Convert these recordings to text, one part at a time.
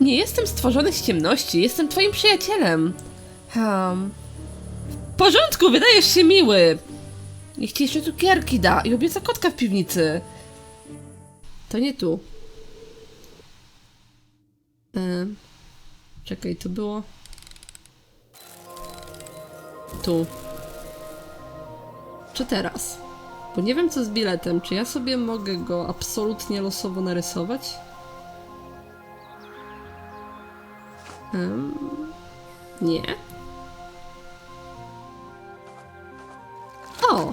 Nie jestem stworzony z ciemności, jestem twoim przyjacielem. Hmm. W porządku, wydajesz się miły. Niech ci jeszcze cukierki da i obieca kotka w piwnicy. To nie tu. Em, czekaj, to było. Tu. Czy teraz? Bo nie wiem co z biletem. Czy ja sobie mogę go absolutnie losowo narysować? Em, nie. O!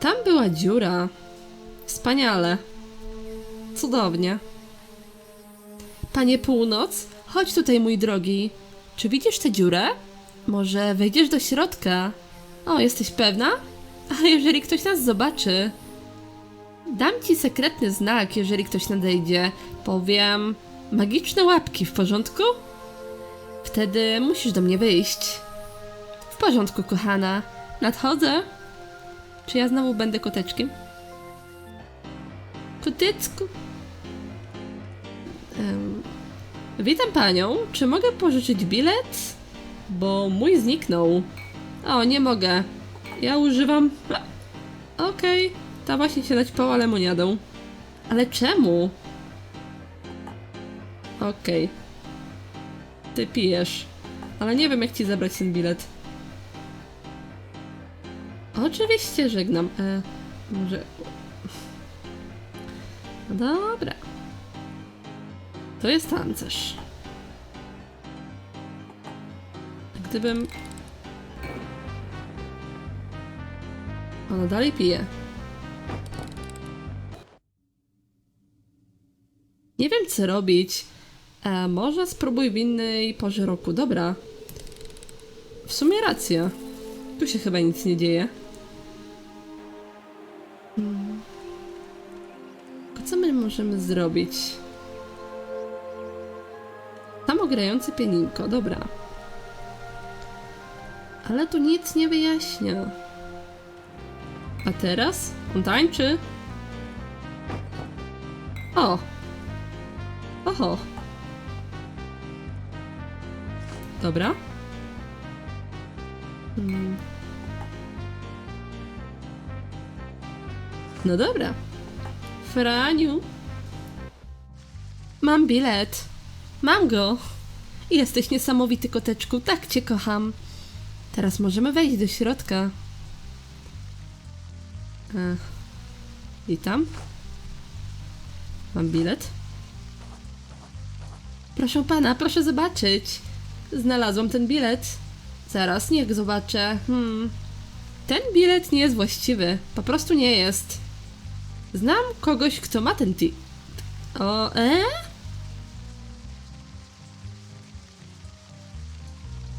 Tam była dziura. Wspaniale. Cudownie. Panie Północ, chodź tutaj, mój drogi. Czy widzisz tę dziurę? Może wejdziesz do środka? O, jesteś pewna? A jeżeli ktoś nas zobaczy? Dam ci sekretny znak, jeżeli ktoś nadejdzie. Powiem... Magiczne łapki, w porządku? Wtedy musisz do mnie wyjść. W porządku, kochana. Nadchodzę. Czy ja znowu będę koteczkiem? Kotecku. Em, witam panią. Czy mogę pożyczyć bilet? Bo mój zniknął. O, nie mogę. Ja używam. Okej, ta właśnie się naćpała lemoniadą. Ale czemu? Okej. Ty pijesz. Ale nie wiem, jak ci zabrać ten bilet. Oczywiście żegnam. E, może. No dobra. To jest tancerz. Gdybym. Ona dalej pije. Nie wiem, co robić. E, może spróbuj w innej porze roku. Dobra. W sumie racja. Tu się chyba nic nie dzieje. Hmm. Co my możemy zrobić? Samogrający pieninko, dobra. Ale tu nic nie wyjaśnia. A teraz? On tańczy? O! Oho! Dobra. Hmm. No dobra. Franiu. Mam bilet. Mam go. Jesteś niesamowity koteczku, tak cię kocham. Teraz możemy wejść do środka. Ech. Witam. Mam bilet. Proszę pana, proszę zobaczyć. Znalazłam ten bilet. Zaraz, niech zobaczę. Hmm. Ten bilet nie jest właściwy. Po prostu nie jest. Znam kogoś, kto ma ten ti... O, e?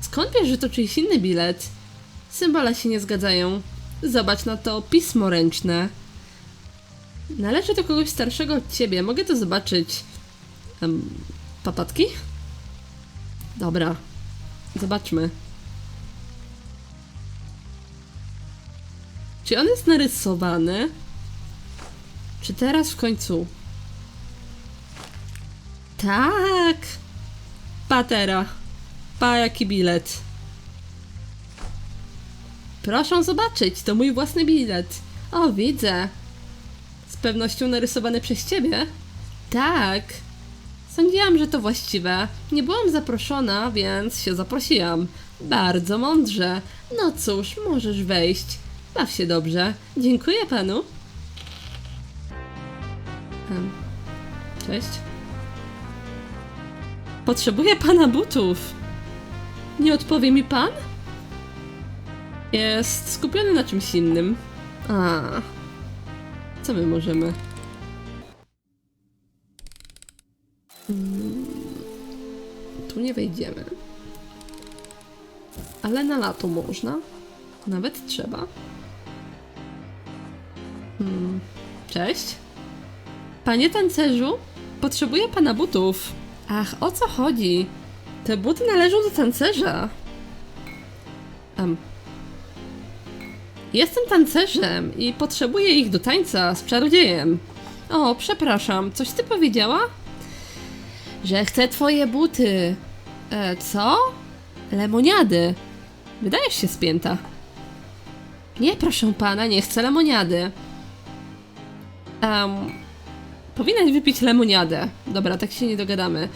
Skąd wiesz, że to czyjś inny bilet? Symbole się nie zgadzają. Zobacz na to pismo ręczne. Należy do kogoś starszego od ciebie. Mogę to zobaczyć. Um, papatki? Dobra. Zobaczmy. Czy on jest narysowany? Czy teraz w końcu? Tak! Patera. Pa, jaki bilet. Proszę zobaczyć, to mój własny bilet. O, widzę. Z pewnością narysowany przez ciebie? Tak. Sądziłam, że to właściwe. Nie byłam zaproszona, więc się zaprosiłam. Bardzo mądrze. No cóż, możesz wejść. Baw się dobrze. Dziękuję panu. Cześć. Potrzebuję pana butów. Nie odpowie mi pan? Jest skupiony na czymś innym. A. Co my możemy? Mm, Tu nie wejdziemy. Ale na lato można. Nawet trzeba. Hmm. Cześć. Panie tancerzu, potrzebuję pana butów. Ach, o co chodzi? Te buty należą do tancerza. Em. Jestem tancerzem i potrzebuję ich do tańca z czarodziejem. O, przepraszam, coś ty powiedziała? Że chcę twoje buty. E, co? Lemoniady. Wydajesz się spięta. Nie, proszę pana, nie chcę lemoniady. Um, powinnaś wypić lemoniadę. Dobra, tak się nie dogadamy.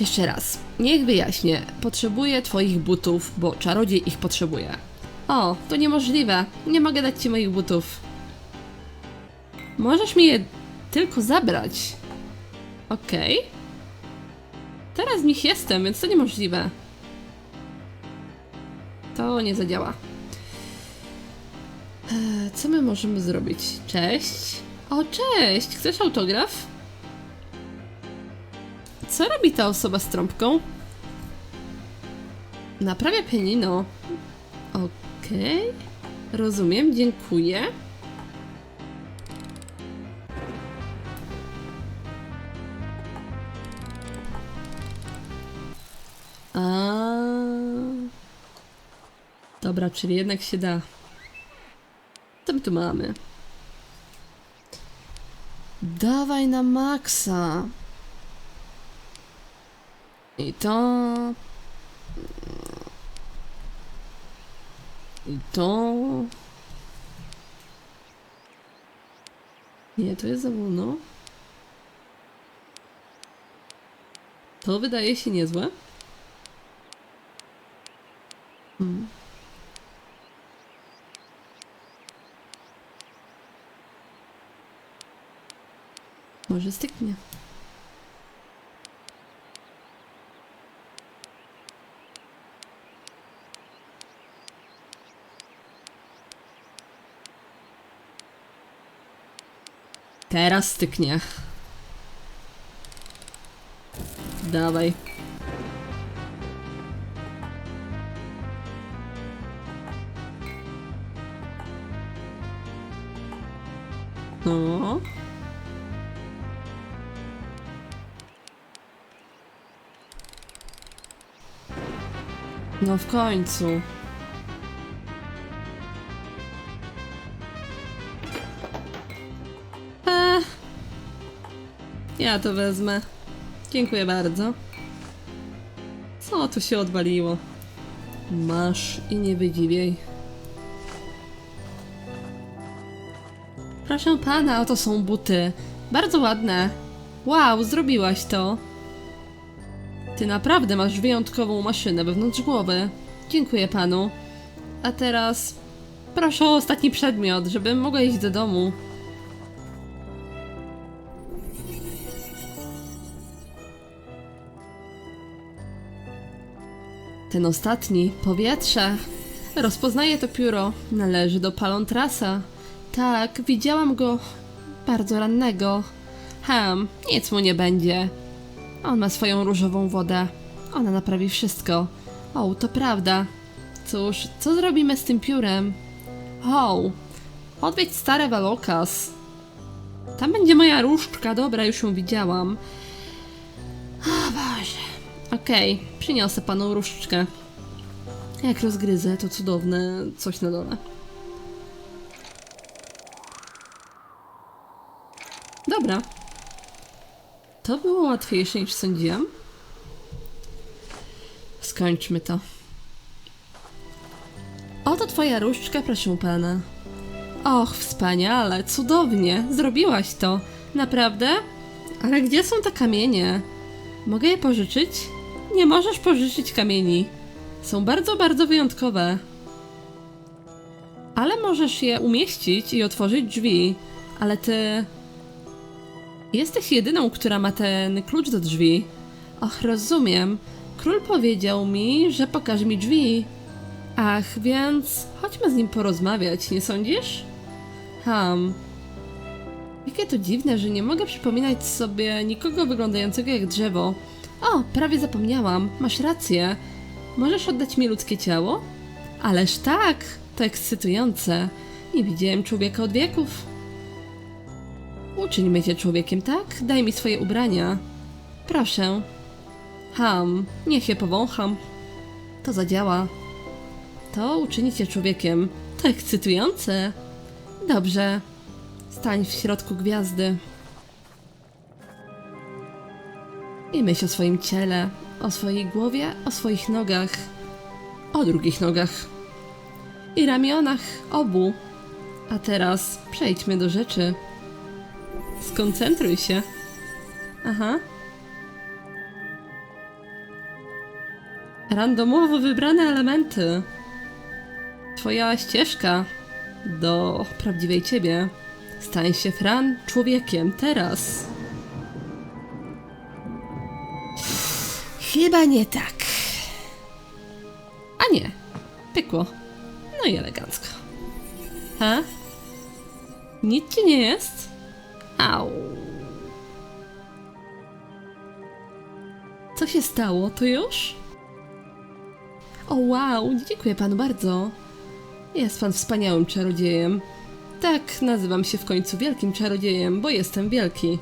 Jeszcze raz. Niech wyjaśnię. Potrzebuję twoich butów, bo czarodziej ich potrzebuje. O, to niemożliwe. Nie mogę dać ci moich butów. Możesz mi je tylko zabrać. Okej. Teraz w nich jestem, więc to niemożliwe. To nie zadziała. Eee, co my możemy zrobić? Cześć. O, cześć! Chcesz autograf? Co robi ta osoba z trąbką? Naprawia pianino. Okej. Rozumiem, dziękuję. Dobra, czyli jednak się da. Co my tu mamy? Dawaj na maksa. I to. I to. Nie, to jest za wolno. To wydaje się niezłe. Hmm. Może styknie. Teraz styknie. Dawaj. No w końcu. Ja to wezmę. Dziękuję bardzo. Co tu się odwaliło? Masz i nie wydziwiej. Proszę pana, oto są buty. Bardzo ładne. Wow, zrobiłaś to. Ty naprawdę masz wyjątkową maszynę wewnątrz głowy. Dziękuję panu. A teraz proszę o ostatni przedmiot, żebym mogła iść do domu. Ten ostatni, powietrze. Rozpoznaję to pióro. Należy do Palontrasa. Tak, widziałam go bardzo rannego. Hem, nic mu nie będzie. On ma swoją różową wodę. Ona naprawi wszystko. O, to prawda. Cóż, co zrobimy z tym piórem? O, odwiedź stare Velokas. Tam będzie moja różdżka, dobra, już ją widziałam. O Boże. Okej, przyniosę panu różdżkę. Jak rozgryzę, to cudowne coś na dole. To było łatwiejsze niż sądziłam. Skończmy to. Oto twoja różdżka, proszę pana. Och, wspaniale, cudownie, zrobiłaś to. Naprawdę? Ale gdzie są te kamienie? Mogę je pożyczyć? Nie możesz pożyczyć kamieni. Są bardzo, bardzo wyjątkowe. Ale możesz je umieścić i otworzyć drzwi. Ale ty. Jesteś jedyną, która ma ten klucz do drzwi. Och, rozumiem. Król powiedział mi, że pokaże mi drzwi. Ach, więc chodźmy z nim porozmawiać, nie sądzisz? Ham. Jakie to dziwne, że nie mogę przypominać sobie nikogo wyglądającego jak drzewo. O, prawie zapomniałam, masz rację. Możesz oddać mi ludzkie ciało? Ależ tak, to ekscytujące. Nie widziałem człowieka od wieków. Uczyń mnie człowiekiem, tak? Daj mi swoje ubrania. Proszę. Ham, niech je powącham. To zadziała. To uczyni cię człowiekiem. To ekscytujące. Dobrze. Stań w środku gwiazdy. I myśl o swoim ciele, o swojej głowie, o swoich nogach, o drugich nogach i ramionach obu. A teraz przejdźmy do rzeczy. Skoncentruj się. Aha. Randomowo wybrane elementy. Twoja ścieżka do prawdziwej ciebie. Stań się Fran człowiekiem teraz. Chyba nie tak. A nie. Pykło. No i elegancko. Ha? Nic ci nie jest? Au. Co się stało? To już? O wow, dziękuję panu bardzo. Jest pan wspaniałym czarodziejem. Tak, nazywam się w końcu wielkim czarodziejem, bo jestem wielki.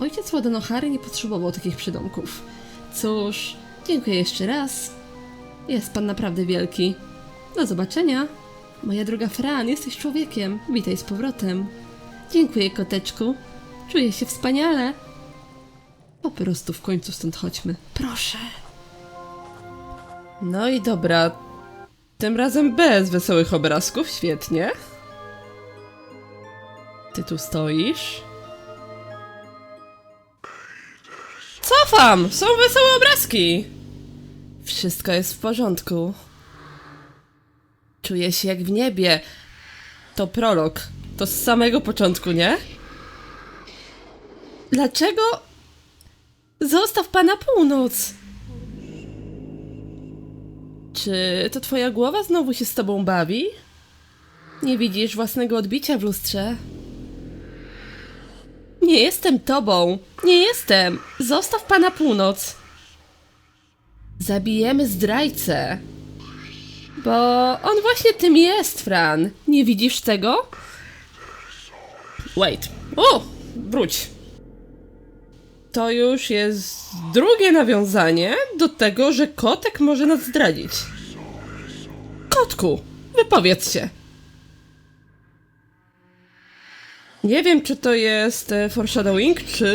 Ojciec Ładonochary nie potrzebował takich przydomków. Cóż, dziękuję jeszcze raz. Jest pan naprawdę wielki. Do zobaczenia. Moja droga Fran, jesteś człowiekiem. Witaj z powrotem. Dziękuję, koteczku. Czuję się wspaniale. Po prostu w końcu stąd chodźmy. Proszę. No i dobra. Tym razem bez wesołych obrazków, świetnie. Ty tu stoisz? Cofam! Są wesołe obrazki! Wszystko jest w porządku. Czuję się jak w niebie. To prolog. To z samego początku, nie? Dlaczego? Zostaw pana północ! Czy to twoja głowa znowu się z tobą bawi? Nie widzisz własnego odbicia w lustrze? Nie jestem tobą! Nie jestem! Zostaw pana północ! Zabijemy zdrajcę! Bo on właśnie tym jest, Fran. Nie widzisz tego? Wait. O! Wróć. To już jest drugie nawiązanie do tego, że kotek może nas zdradzić. Kotku, wypowiedz się. Nie wiem, czy to jest e, foreshadowing, czy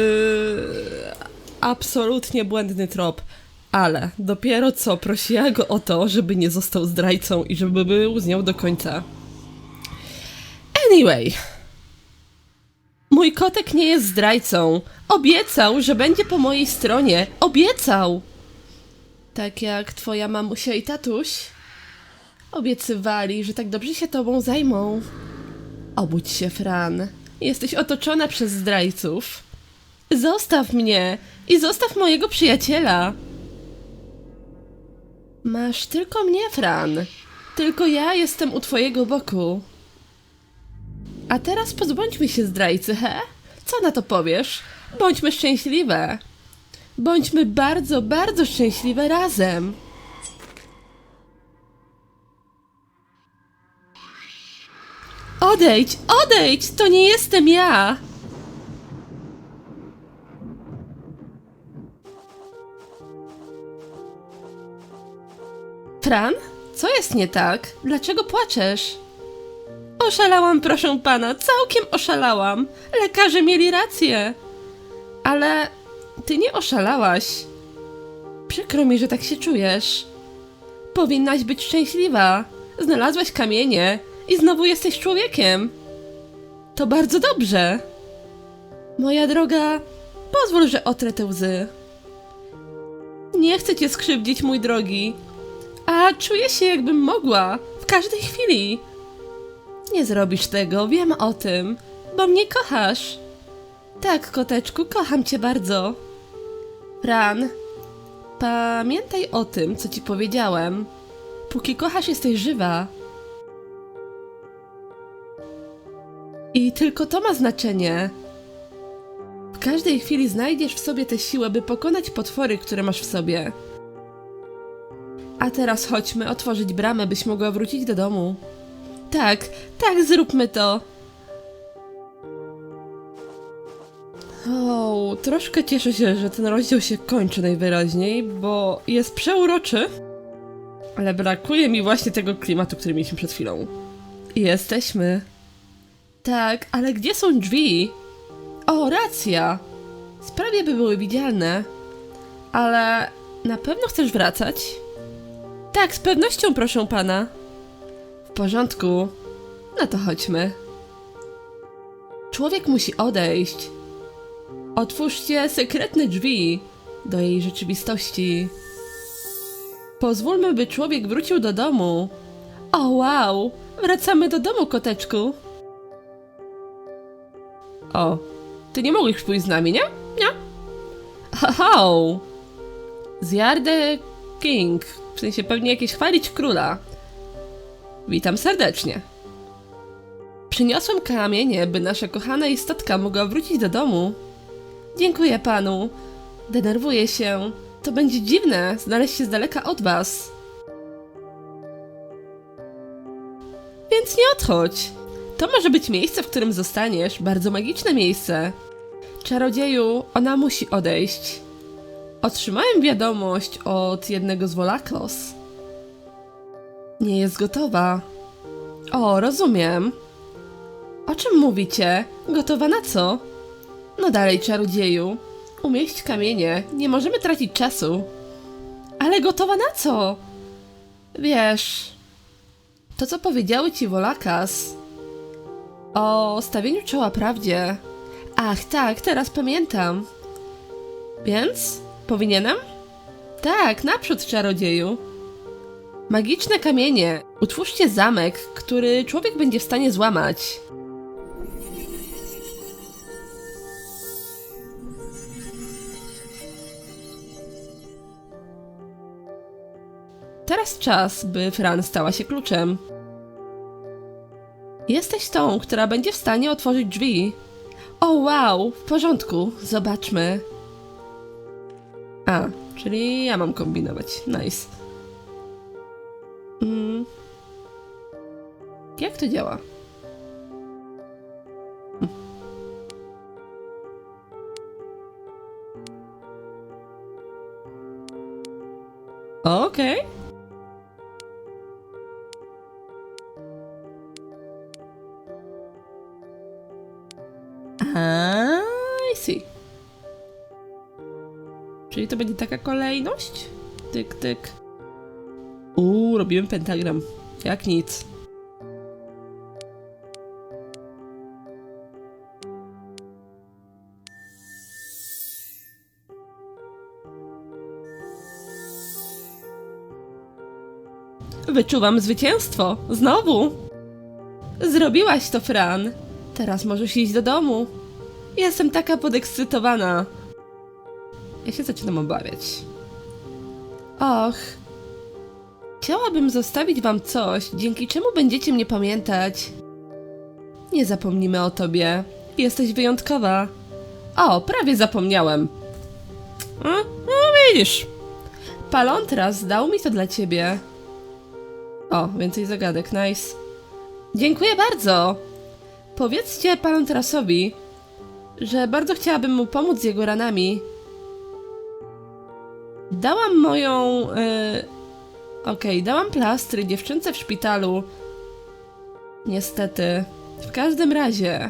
absolutnie błędny trop, ale dopiero co prosiła go o to, żeby nie został zdrajcą i żeby był z nią do końca. Anyway. Mój kotek nie jest zdrajcą. Obiecał, że będzie po mojej stronie. Obiecał! Tak jak twoja mamusia i tatuś. Obiecywali, że tak dobrze się tobą zajmą. Obudź się, Fran. Jesteś otoczona przez zdrajców. Zostaw mnie i zostaw mojego przyjaciela. Masz tylko mnie, Fran. Tylko ja jestem u twojego boku. A teraz pozbądźmy się zdrajcy, he? Co na to powiesz? Bądźmy szczęśliwe. Bądźmy bardzo, bardzo szczęśliwe razem. Odejdź, odejdź! To nie jestem ja! Fran? Co jest nie tak? Dlaczego płaczesz? Oszalałam, proszę pana, całkiem oszalałam. Lekarze mieli rację. Ale ty nie oszalałaś. Przykro mi, że tak się czujesz. Powinnaś być szczęśliwa. Znalazłaś kamienie i znowu jesteś człowiekiem. To bardzo dobrze. Moja droga, pozwól, że otrę te łzy. Nie chcę cię skrzywdzić, mój drogi. A czuję się, jakbym mogła. W każdej chwili. Nie zrobisz tego, wiem o tym, bo mnie kochasz. Tak, koteczku, kocham cię bardzo. Ran, pamiętaj o tym, co ci powiedziałem. Póki kochasz, jesteś żywa. I tylko to ma znaczenie. W każdej chwili znajdziesz w sobie tę siłę, by pokonać potwory, które masz w sobie. A teraz chodźmy otworzyć bramę, byś mogła wrócić do domu. Tak, tak, zróbmy to. O, troszkę cieszę się, że ten rozdział się kończy najwyraźniej, bo jest przeuroczy, ale brakuje mi właśnie tego klimatu, który mieliśmy przed chwilą. Jesteśmy. Tak, ale gdzie są drzwi? O, racja. Sprawie by były widzialne. Ale na pewno chcesz wracać? Tak, z pewnością, proszę pana. Porządku. No to chodźmy. Człowiek musi odejść. Otwórzcie sekretne drzwi do jej rzeczywistości. Pozwólmy, by człowiek wrócił do domu. O wow! Wracamy do domu, koteczku. O, ty nie mogłeś pójść z nami, nie? Nie. Haha! Zjardę King. W sensie pewnie jakieś chwalić króla. Witam serdecznie. Przyniosłem kamienie, by nasza kochana istotka mogła wrócić do domu. Dziękuję panu. Denerwuję się. To będzie dziwne znaleźć się z daleka od was. Więc nie odchodź. To może być miejsce, w którym zostaniesz. Bardzo magiczne miejsce. Czarodzieju, ona musi odejść. Otrzymałem wiadomość od jednego z Wolakos. Nie jest gotowa. O, rozumiem. O czym mówicie? Gotowa na co? No dalej, czarodzieju. Umieść kamienie. Nie możemy tracić czasu. Ale gotowa na co? Wiesz... To, co powiedziały ci Wolakas... O stawieniu czoła prawdzie. Ach, tak, teraz pamiętam. Więc? Powinienem? Tak, naprzód, czarodzieju. Magiczne kamienie. Utwórzcie zamek, który człowiek będzie w stanie złamać. Teraz czas, by Fran stała się kluczem. Jesteś tą, która będzie w stanie otworzyć drzwi. O wow, w porządku, zobaczmy. A, czyli ja mam kombinować. Nice. To działa? Okej. I see. Czyli to będzie taka kolejność? Tyk, tyk. Uuu, robiłem pentagram. Jak nic. Wyczuwam zwycięstwo. Znowu. Zrobiłaś to, Fran. Teraz możesz iść do domu. Jestem taka podekscytowana. Ja się zaczynam obawiać. Och. Chciałabym zostawić wam coś, dzięki czemu będziecie mnie pamiętać. Nie zapomnimy o tobie. Jesteś wyjątkowa. O, prawie zapomniałem. A, no widzisz. Palontras dał mi to dla ciebie. O, więcej zagadek, nice. Dziękuję bardzo. Powiedzcie Palontrasowi, że bardzo chciałabym mu pomóc z jego ranami. Dałam moją. Yy... Okej, dałam plastry dziewczynce w szpitalu. Niestety. W każdym razie.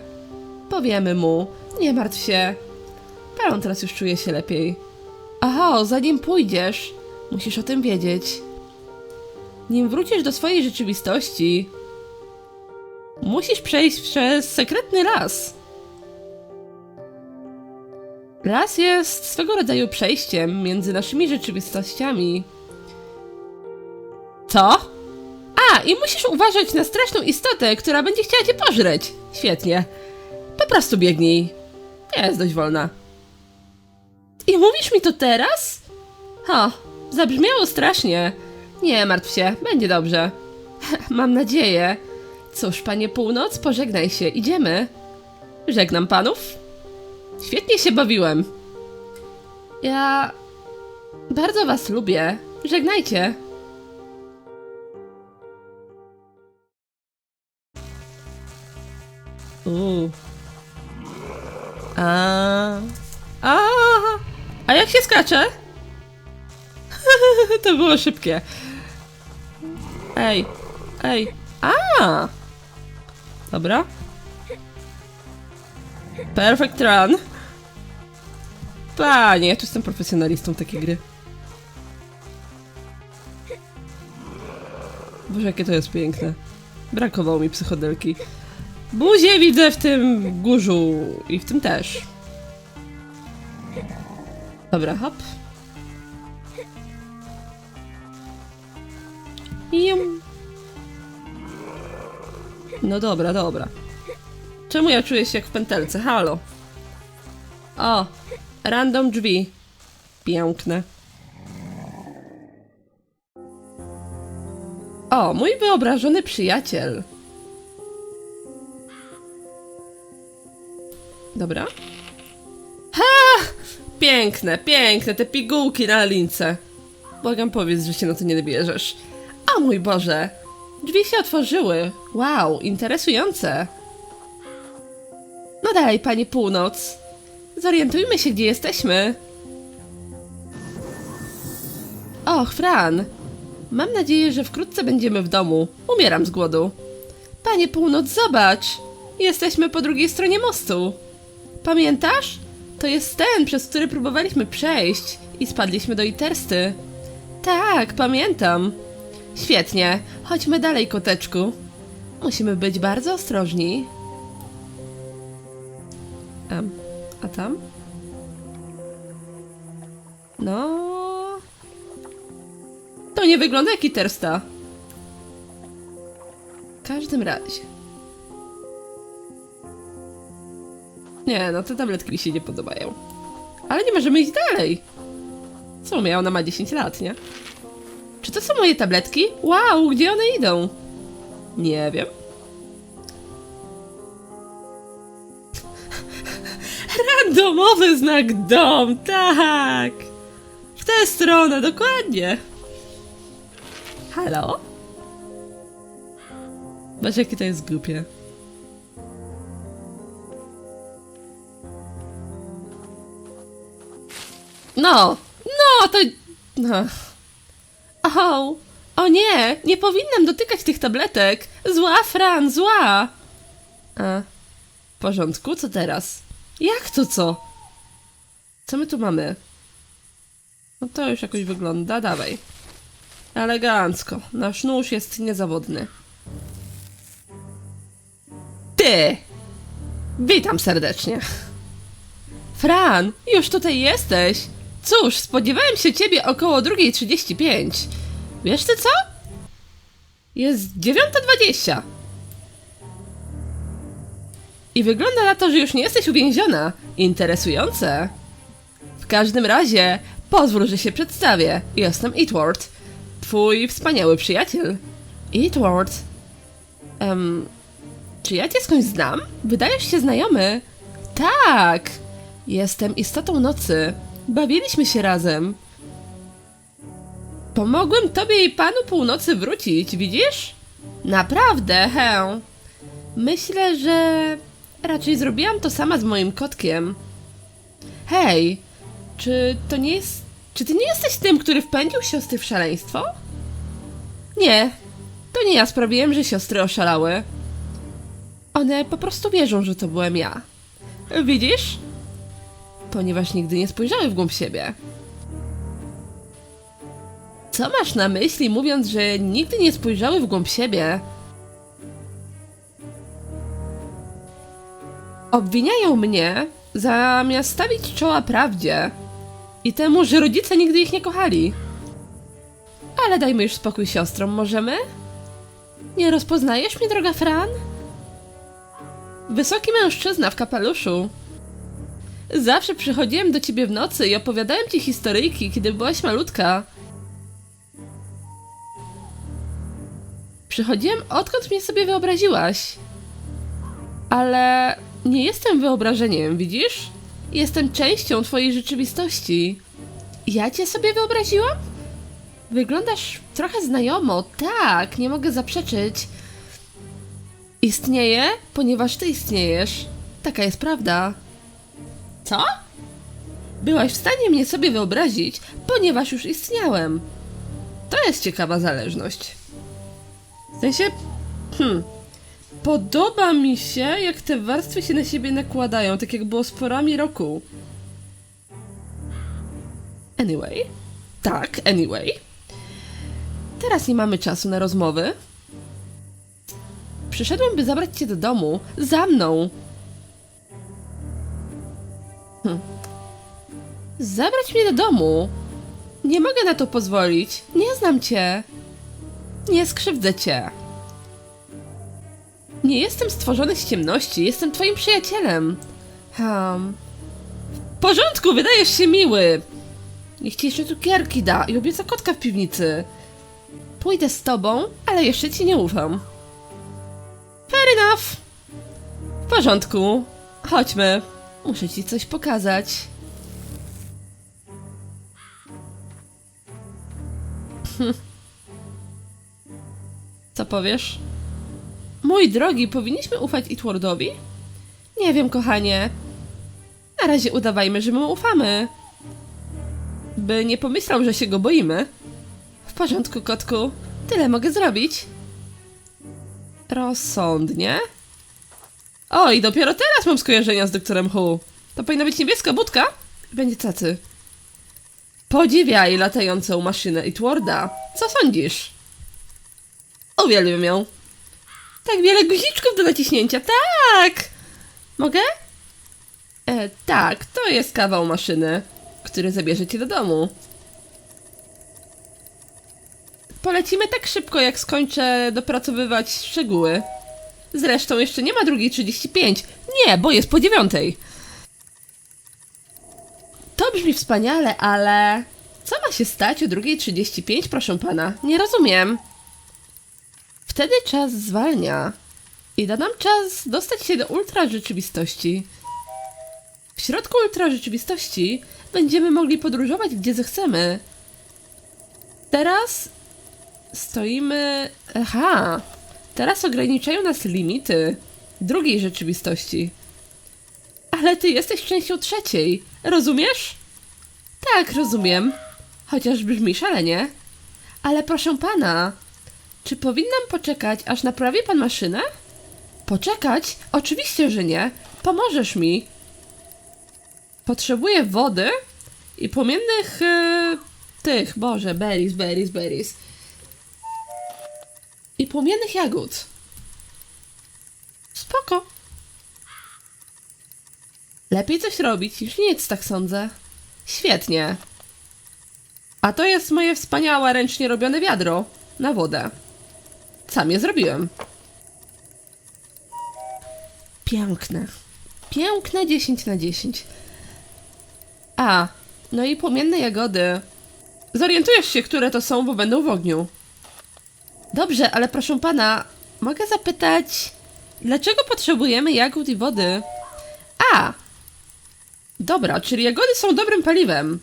Powiemy mu. Nie martw się. Palon teraz już czuje się lepiej. Aha, zanim pójdziesz, musisz o tym wiedzieć. Nim wrócisz do swojej rzeczywistości, musisz przejść przez sekretny las. Las jest swego rodzaju przejściem między naszymi rzeczywistościami. Co? A, i musisz uważać na straszną istotę, która będzie chciała cię pożreć. Świetnie. Po prostu biegnij. Jest dość wolna. I mówisz mi to teraz? Ha, zabrzmiało strasznie. Nie martw się, będzie dobrze. Mam nadzieję. Cóż, panie północ, pożegnaj się, idziemy. Żegnam panów. Świetnie się bawiłem. Ja bardzo was lubię. Żegnajcie. Uuu. A. A. A jak się skacze? to było szybkie. Ej. Ej. A. Dobra. Perfect run. Panie, ja tu jestem profesjonalistą takiej gry. Boże, jakie to jest piękne. Brakowało mi psychodelki. Buzię widzę w tym górzu i w tym też. Dobra, hop. No dobra, dobra. Czemu ja czuję się jak w pętelce? Halo. O, random drzwi. Piękne. O, mój wyobrażony przyjaciel. Dobra. Ha! Piękne, piękne, te pigułki na lince. Błagam, powiedz, że się na to nie bierzesz. O mój Boże! Drzwi się otworzyły. Wow, interesujące. No dalej, Pani Północ. Zorientujmy się, gdzie jesteśmy. Och, Fran. Mam nadzieję, że wkrótce będziemy w domu. Umieram z głodu. Panie Północ, zobacz! Jesteśmy po drugiej stronie mostu. Pamiętasz? To jest ten, przez który próbowaliśmy przejść i spadliśmy do Itersty. Tak, pamiętam. Świetnie. Chodźmy dalej, koteczku. Musimy być bardzo ostrożni. Em, a tam? No. To nie wygląda jak Itersta. W każdym razie. Nie, no te tabletki mi się nie podobają. Ale nie możemy iść dalej. Co miała? Ona ma 10 lat, nie? Czy to są moje tabletki? Wow, gdzie one idą? Nie wiem. Randomowy znak dom, tak! W tę stronę, dokładnie. Halo? Zobacz, jakie to jest głupie. No, no, to... No. O, o nie, nie powinnam dotykać tych tabletek. Zła, Fran, zła. A, w porządku, co teraz? Jak to co? Co my tu mamy? No to już jakoś wygląda, dawaj. Elegancko, nasz nóż jest niezawodny. Ty! Witam serdecznie. Fran, już tutaj jesteś. Cóż, spodziewałem się ciebie około 2.35. Wiesz ty co? Jest 9.20. I wygląda na to, że już nie jesteś uwięziona. Interesujące. W każdym razie, pozwól, że się przedstawię. Jestem Edward, twój wspaniały przyjaciel. Edward. Em, czy ja cię skądś znam? Wydajesz się znajomy. Tak! Jestem istotą nocy. Bawiliśmy się razem. Pomogłem tobie i panu północy wrócić, widzisz? Naprawdę, he. Myślę, że raczej zrobiłam to sama z moim kotkiem. Hej, czy to nie jest. Czy ty nie jesteś tym, który wpędził siostry w szaleństwo? Nie, to nie ja sprawiłem, że siostry oszalały. One po prostu wierzą, że to byłem ja. Widzisz? Ponieważ nigdy nie spojrzały w głąb siebie. Co masz na myśli, mówiąc, że nigdy nie spojrzały w głąb siebie? Obwiniają mnie, zamiast stawić czoła prawdzie i temu, że rodzice nigdy ich nie kochali. Ale dajmy już spokój siostrom, możemy? Nie rozpoznajesz mnie, droga Fran? Wysoki mężczyzna w kapeluszu. Zawsze przychodziłem do ciebie w nocy i opowiadałem ci historyjki, kiedy byłaś malutka. Przychodziłem odkąd mnie sobie wyobraziłaś. Ale nie jestem wyobrażeniem, widzisz? Jestem częścią twojej rzeczywistości. Ja cię sobie wyobraziłam? Wyglądasz trochę znajomo, tak, nie mogę zaprzeczyć. Istnieję, ponieważ ty istniejesz. Taka jest prawda. Co? Byłaś w stanie mnie sobie wyobrazić, ponieważ już istniałem. To jest ciekawa zależność. W sensie, hmm, podoba mi się, jak te warstwy się na siebie nakładają, tak jak było z porami roku. Anyway. Tak, anyway. Teraz nie mamy czasu na rozmowy. Przyszedłem, by zabrać cię do domu. Za mną! Hm. Zabrać mnie do domu? Nie mogę na to pozwolić. Nie znam cię. Nie skrzywdzę cię. Nie jestem stworzony z ciemności, jestem twoim przyjacielem. Hmm. W porządku, wydajesz się miły. Niech ci jeszcze cukierki da i obieca kotka w piwnicy. Pójdę z tobą, ale jeszcze ci nie ufam. Fair enough. W porządku. Chodźmy. Muszę ci coś pokazać. Co powiesz? Mój drogi, powinniśmy ufać Itwardowi? Nie wiem, kochanie. Na razie udawajmy, że mu ufamy. By nie pomyślał, że się go boimy. W porządku, kotku. Tyle mogę zrobić. Rozsądnie. O, i dopiero teraz mam skojarzenia z doktorem Hu. To powinna być niebieska budka? Będzie cacy. Podziwiaj latającą maszynę Itwarda. Co sądzisz? Uwielbiam ją. Tak wiele guziczków do naciśnięcia. Tak! Mogę? E, tak, to jest kawał maszyny, który zabierze cię do domu. Polecimy tak szybko, jak skończę dopracowywać szczegóły. Zresztą jeszcze nie ma drugiej 35. Nie, bo jest po dziewiątej. To brzmi wspaniale, ale... Co ma się stać o drugiej 35, proszę pana? Nie rozumiem. Wtedy czas zwalnia i da nam czas dostać się do ultra rzeczywistości. W środku ultra rzeczywistości będziemy mogli podróżować gdzie zechcemy. Teraz stoimy. Aha! Teraz ograniczają nas limity drugiej rzeczywistości. Ale ty jesteś częścią trzeciej, rozumiesz? Tak, rozumiem. Chociaż brzmi szalenie. Ale proszę pana, czy powinnam poczekać, aż naprawi pan maszynę? Poczekać? Oczywiście, że nie. Pomożesz mi. Potrzebuję wody i płomiennych e, tych, boże, berries, berries, berries. I płomiennych jagód. Spoko. Lepiej coś robić niż nic, tak sądzę. Świetnie. A to jest moje wspaniałe ręcznie robione wiadro na wodę. Sam je zrobiłem. Piękne. Piękne 10 na 10. A, no i płomienne jagody. Zorientujesz się, które to są, bo będą w ogniu. Dobrze, ale proszę pana, mogę zapytać, dlaczego potrzebujemy jagód i wody? A! Dobra, czyli jagody są dobrym paliwem.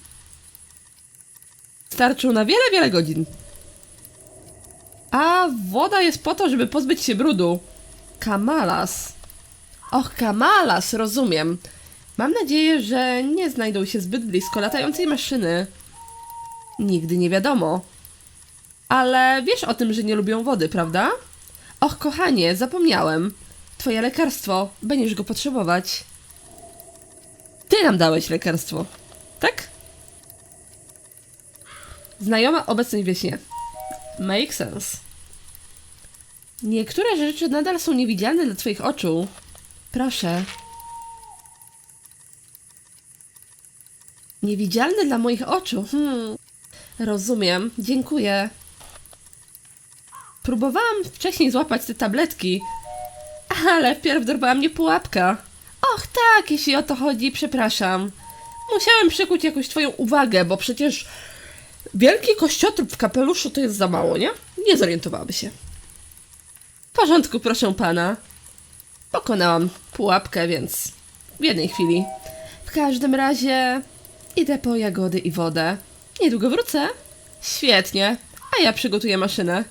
Starczą na wiele, wiele godzin. A woda jest po to, żeby pozbyć się brudu. Kamalas. Och, Kamalas, rozumiem. Mam nadzieję, że nie znajdą się zbyt blisko latającej maszyny. Nigdy nie wiadomo. Ale wiesz o tym, że nie lubią wody, prawda? Och, kochanie, zapomniałem. Twoje lekarstwo, będziesz go potrzebować. Ty nam dałeś lekarstwo, tak? Znajoma obecność we śnie. Make sense. Niektóre rzeczy nadal są niewidzialne dla twoich oczu. Proszę. Niewidzialne dla moich oczu. Hmm. Rozumiem. Dziękuję. Próbowałam wcześniej złapać te tabletki, ale wpierw dorwała mnie pułapka. Och tak, jeśli o to chodzi, przepraszam. Musiałem przykuć jakoś twoją uwagę, bo przecież wielki kościotrup w kapeluszu to jest za mało, nie? Nie zorientowałaby się. W porządku, proszę pana. Pokonałam pułapkę, więc w jednej chwili. W każdym razie idę po jagody i wodę. Niedługo wrócę. Świetnie. A ja przygotuję maszynę.